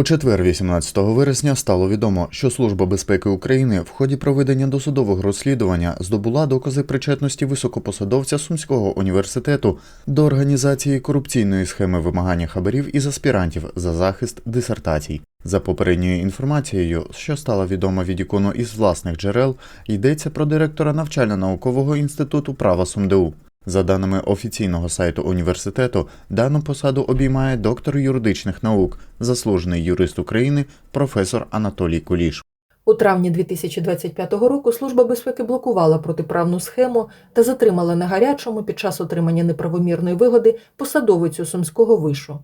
У четвер, 18 вересня, стало відомо, що Служба безпеки України в ході проведення досудового розслідування здобула докази причетності високопосадовця Сумського університету до організації корупційної схеми вимагання хабарів із аспірантів за захист дисертацій. За попередньою інформацією, що стала відома від ікону із власних джерел, йдеться про директора навчально-наукового інституту права СумДУ. За даними офіційного сайту університету, дану посаду обіймає доктор юридичних наук, заслужений юрист України, професор Анатолій Куліш. У травні 2025 року Служба безпеки блокувала протиправну схему та затримала на гарячому під час отримання неправомірної вигоди посадовицю сумського вишу.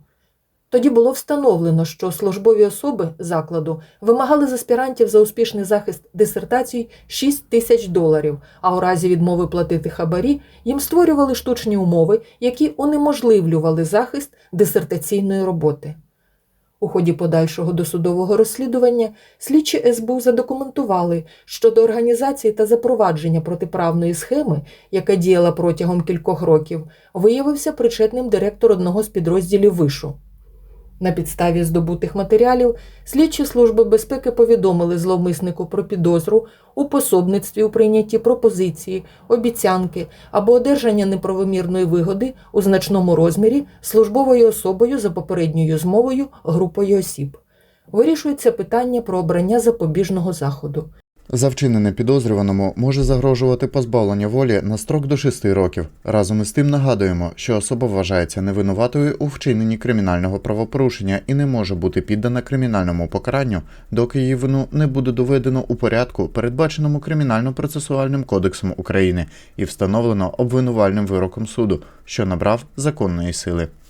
Тоді було встановлено, що службові особи закладу вимагали з аспірантів за успішний захист дисертацій 6 тисяч доларів, а у разі відмови платити хабарі їм створювали штучні умови, які унеможливлювали захист дисертаційної роботи. У ході подальшого досудового розслідування слідчі СБУ задокументували, що до організації та запровадження протиправної схеми, яка діяла протягом кількох років, виявився причетним директор одного з підрозділів вишу. На підставі здобутих матеріалів слідчі служби безпеки повідомили зловмиснику про підозру у пособництві у прийнятті пропозиції, обіцянки або одержання неправомірної вигоди у значному розмірі службовою особою за попередньою змовою групою осіб. Вирішується питання про обрання запобіжного заходу. За вчинене підозрюваному може загрожувати позбавлення волі на строк до 6 років. Разом із тим нагадуємо, що особа вважається невинуватою у вчиненні кримінального правопорушення і не може бути піддана кримінальному покаранню, доки її вину не буде доведено у порядку, передбаченому кримінально-процесуальним кодексом України, і встановлено обвинувальним вироком суду, що набрав законної сили.